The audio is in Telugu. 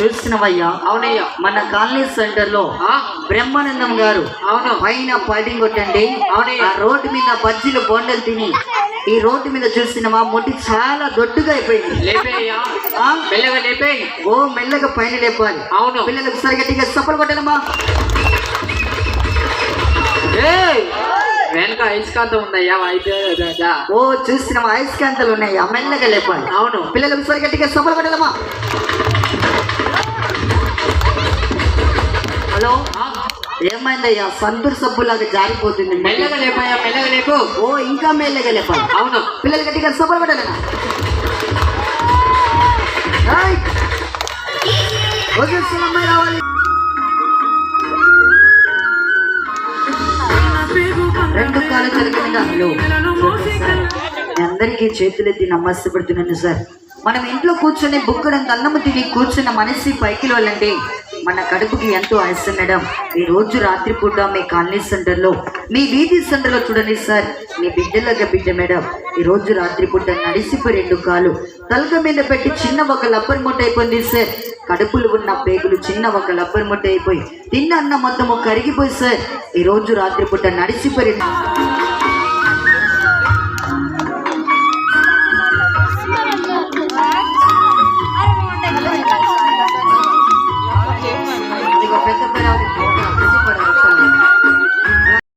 చూసినవయ్యా అవునయ్యా. మన కాలనీ సెంటర్లో బ్రహ్మానందం గారు అవును. పైన పైడింగ్ కొట్టండి. అవునయ్యా. ఆ రోడ్డు మీద బజ్జీలు బొండలు తిని ఈ రోడ్డు మీద చూసినవా ముట్టి చాలా దొడ్డుగా అయిపోయింది? మెల్లగా లేపే ఓ మెల్లగా పైన లేపాలి. అవును. పిల్లలకు సరిగా గట్టిగా సప్పలు కొట్టాలమ్మా! వెనక ఐస్కాంతం ఉందయ్యా అయితే. ఓ చూసిన అయస్కాంతాలు ఉన్నాయి? మెల్లగా లేపాలి అవును. పిల్లలకు సరిగా గట్టిగా సప్పలు కొట్టాలమ్మా. హలో? ఏమైందయ్యా? సంతూర్ సబ్బులాగా జారిపోతుంది. మెల్లగా లేపయ్యా మెల్లగా లేపు. ఓ ఇంకా మెల్లగా లేపాలి అవును. పిల్లలు గట్టిగా సబ్బులు కొట్టాలన్నా. ఏయ్! వదిలేస్తున్న అమ్మాయి రావాలి. కాలు హలో అందరికీ చేతులెత్తి నమస్తే పెడుతున్నాను సార్. మనం ఇంట్లో కూర్చొని బుక్కడం అన్నము తిని కూర్చున్న మనసి పైకి వెళ్ళండి. మన కడుపుకి ఎంతో ఆయాసం మేడం. ఈ రోజు రాత్రిపూట మీ కాలనీ సెంటర్లో మీ వీధి సెంటర్లో చూడండి సార్. మీ బిడ్డలాగా బిడ్డ మేడం. ఈ రోజు రాత్రిపూట నడిసిపోయి రెండు కాలు తలక మీద పెట్టి చిన్న ఒక లబ్బర్ ముట్ట అయిపోయింది సార్. కడుపులు ఉన్న పేగులు చిన్న ఒక లబ్బర్ ముట్ట అయిపోయి తిన్న అన్న మొత్తము కరిగిపోయి సార్. ఈ రోజు రాత్రిపూట నడిసిపోయి రెండు-